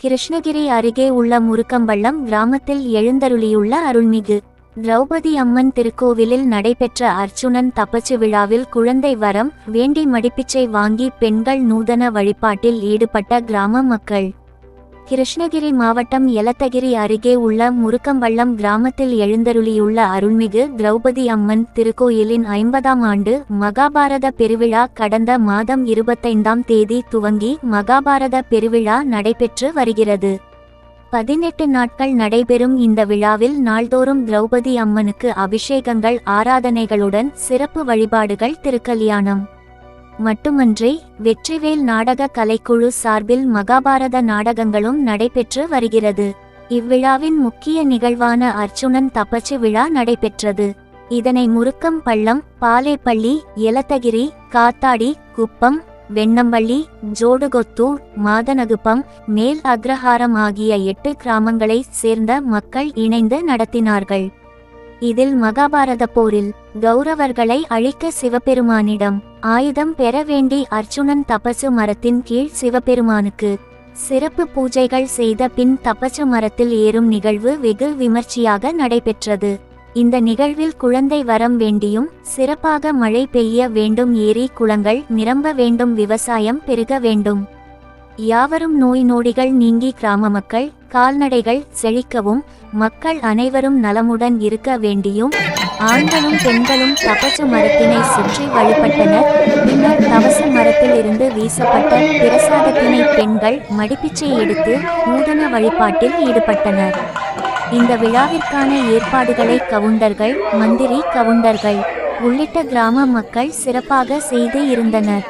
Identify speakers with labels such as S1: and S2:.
S1: கிருஷ்ணகிரி அருகே உள்ள முருக்கம்பள்ளம் கிராமத்தில் எழுந்தருளியுள்ள அருள்மிகு. திரௌபதி அம்மன் திருக்கோவிலில் நடைபெற்ற அர்ச்சுனன் தப்பச்சு விழாவில் குழந்தை வரம் வேண்டி மடிப்பிச்சை வாங்கி பெண்கள் நூதன வழிபாட்டில் ஈடுபட்ட கிராம மக்கள். கிருஷ்ணகிரி மாவட்டம் எலத்தகிரி அருகே உள்ள முருக்கம்பள்ளம் கிராமத்தில் எழுந்தருளியுள்ள அருள்மிகு திரௌபதி அம்மன் திருக்கோயிலின் ஐம்பதாம் ஆண்டு மகாபாரத பெருவிழா கடந்த மாதம் இருபத்தைந்தாம் தேதி துவங்கி மகாபாரத பெருவிழா நடைபெற்று வருகிறது. பதினெட்டு நாட்கள் நடைபெறும் இந்த விழாவில் நாள்தோறும் திரௌபதி அம்மனுக்கு அபிஷேகங்கள் ஆராதனைகளுடன் சிறப்பு வழிபாடுகள் திருக்கல்யாணம் மட்டுமன்றி வெற்றிவேல் நாடக கலைக்குழு சார்பில் மகாபாரத நாடகங்களும் நடைபெற்று வருகிறது. இவ்விழாவின் முக்கிய நிகழ்வான அர்ச்சுனன் தப்பச்சு விழா நடைபெற்றது. இதனை முருக்கம் பள்ளம் பாலேப்பள்ளி எலத்தகிரி காத்தாடி குப்பம் வெண்ணம்பள்ளி ஜோடுகொத்தூர் மாதனகுப்பம் மேல் அக்ரஹாரம் ஆகிய எட்டு கிராமங்களைச் சேர்ந்த மக்கள் இணைந்து நடத்தினார்கள். இதில் மகாபாரத போரில் கௌரவர்களை அழிக்க சிவபெருமானிடம் ஆயுதம் பெற வேண்டி அர்ச்சுனன் தபசு மரத்தின் கீழ் சிவபெருமானுக்கு சிறப்பு பூஜைகள் செய்த பின் தபசு மரத்தில் ஏறும் நிகழ்வு வெகு விமர்சையாக நடைபெற்றது. இந்த நிகழ்வில் குழந்தை வரம் வேண்டியும் சிறப்பாக மழை பெய்ய வேண்டும் ஏரி குளங்கள் நிரம்ப வேண்டும் விவசாயம் பெருக வேண்டும். யாவரும் நோய் நொடிகள் நீங்கி கிராம மக்கள் கால்நடைகள் செழிக்கவும் மக்கள் அனைவரும் நலமுடன் இருக்க வேண்டியும் ஆண்களும் பெண்களும் தபசு மரத்தினை சுற்றி வழிபட்டனர். பின்னர் தவசு மரத்தில் இருந்து வீசப்பட்ட பிரசாதத்தினை பெண்கள் மடிப்பிச்சை எடுத்து நூதன வழிபாட்டில் ஈடுபட்டனர். இந்த விழாவிற்கான ஏற்பாடுகளை கவுண்டர்கள் மந்திரி கவுண்டர்கள் உள்ளிட்ட கிராம மக்கள் சிறப்பாக செய்து இருந்தனர்.